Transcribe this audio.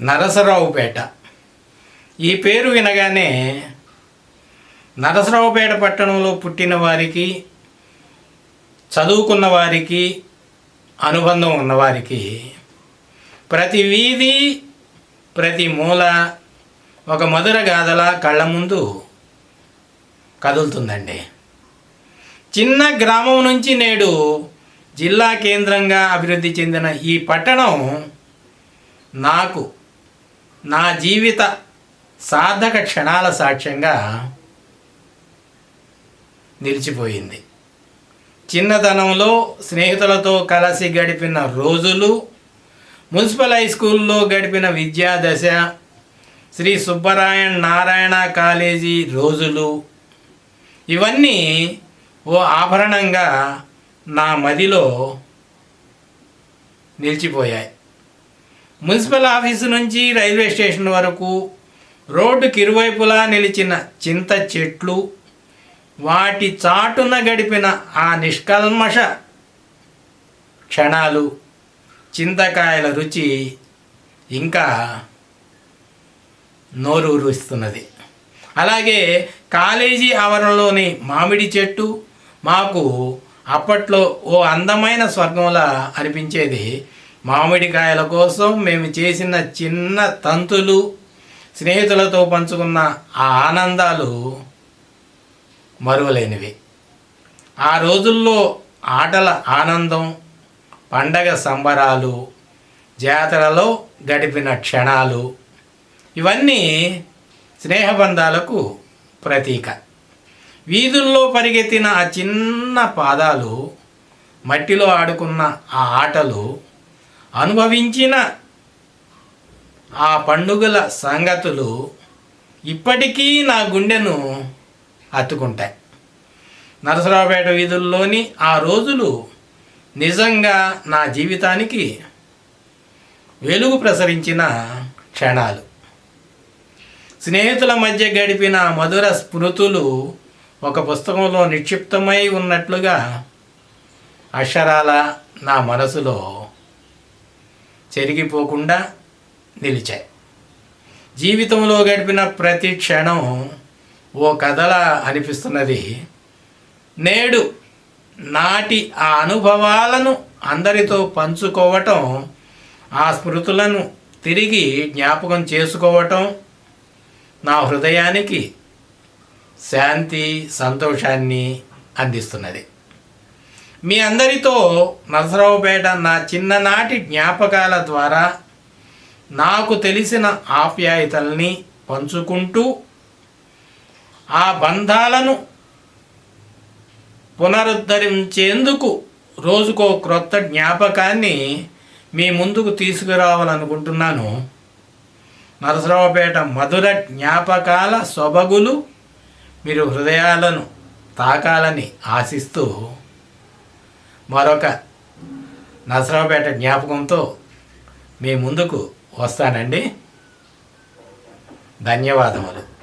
నరసరావుపేట. ఈ పేరు వినగానే నరసరావుపేట పట్టణంలో పుట్టిన వారికి చదువుకున్న వారికి అనుబంధం ఉన్నవారికి ప్రతి వీధి ప్రతి మూల ఒక మధుర గాథల కళ్ళ ముందు కదులుతుందండి. చిన్న గ్రామం నుంచి నేడు జిల్లా కేంద్రంగా అభివృద్ధి చెందిన ఈ పట్టణం నాకు నా జీవిత సార్థక క్షణాల సాక్ష్యంగా నిలిచిపోయింది. చిన్నతనంలో స్నేహితులతో కలిసి గడిపిన రోజులు మున్సిపల్ హై స్కూల్లో గడిపిన విద్యా దశ శ్రీ సుబ్బరాయణ్ నారాయణ కాలేజీ రోజులు ఇవన్నీ ఓ ఆభరణంగా నా మదిలో నిలిచిపోయాయి. మున్సిపల్ ఆఫీసు నుంచి రైల్వే స్టేషన్ వరకు రోడ్డుకి ఇరువైపులా నిలిచిన చింత చెట్లు వాటి చాటున గడిపిన ఆ నిష్కల్మష క్షణాలు చింతకాయల రుచి ఇంకా నోరూరుస్తున్నది అలాగే కాలేజీ ఆవరణలోని మామిడి చెట్టు మాకు అప్పట్లో ఓ అందమైన స్వర్గంలా అనిపించేది. మామిడికాయల కోసం మేము చేసిన చిన్న తంతులు స్నేహితులతో పంచుకున్న ఆ ఆనందాలు మరువలేనివి. ఆ రోజుల్లో ఆటల ఆనందం పండగ సంబరాలు జాతరలో గడిపిన క్షణాలు ఇవన్నీ స్నేహబంధాలకు ప్రతీక. వీధుల్లో పరిగెత్తిన ఆ చిన్న పాదాలు మట్టిలో ఆడుకున్న ఆ ఆటలు అనుభవించిన ఆ పండుగల సంగతులు ఇప్పటికీ నా గుండెను అత్తుకుంటాయి నరసరావుపేట వీధుల్లోని ఆ రోజులు నిజంగా నా జీవితానికి వెలుగు ప్రసరించిన క్షణాలు. స్నేహితుల మధ్య గడిపిన మధుర స్మృతులు ఒక పుస్తకంలో నిక్షిప్తమై ఉన్నట్లుగా అక్షరాల నా మనసులో చెరిగిపోకుండా నిలిచాయి. జీవితంలో గడిపిన ప్రతి క్షణం ఓ కథలా అనిపిస్తున్నది. నేడు నాటి ఆ అనుభవాలను అందరితో పంచుకోవటం ఆ స్మృతులను తిరిగి జ్ఞాపకం చేసుకోవటం నా హృదయానికి శాంతి సంతోషాన్ని అందిస్తున్నది. మీ అందరితో నరసరావుపేట నా చిన్ననాటి జ్ఞాపకాల ద్వారా నాకు తెలిసిన ఆప్యాయతల్ని పంచుకుంటూ ఆ బంధాలను పునరుద్ధరించేందుకు రోజుకో క్రొత్త జ్ఞాపకాన్ని మీ ముందుకు తీసుకురావాలనుకుంటున్నాను. నరసరావుపేట మధుర జ్ఞాపకాల సొబగులు మీరు హృదయాలను తాకాలని ఆశిస్తూ మరొక నసరావుపేట జ్ఞాపకంతో మీ ముందుకు వస్తానండి. ధన్యవాదములు.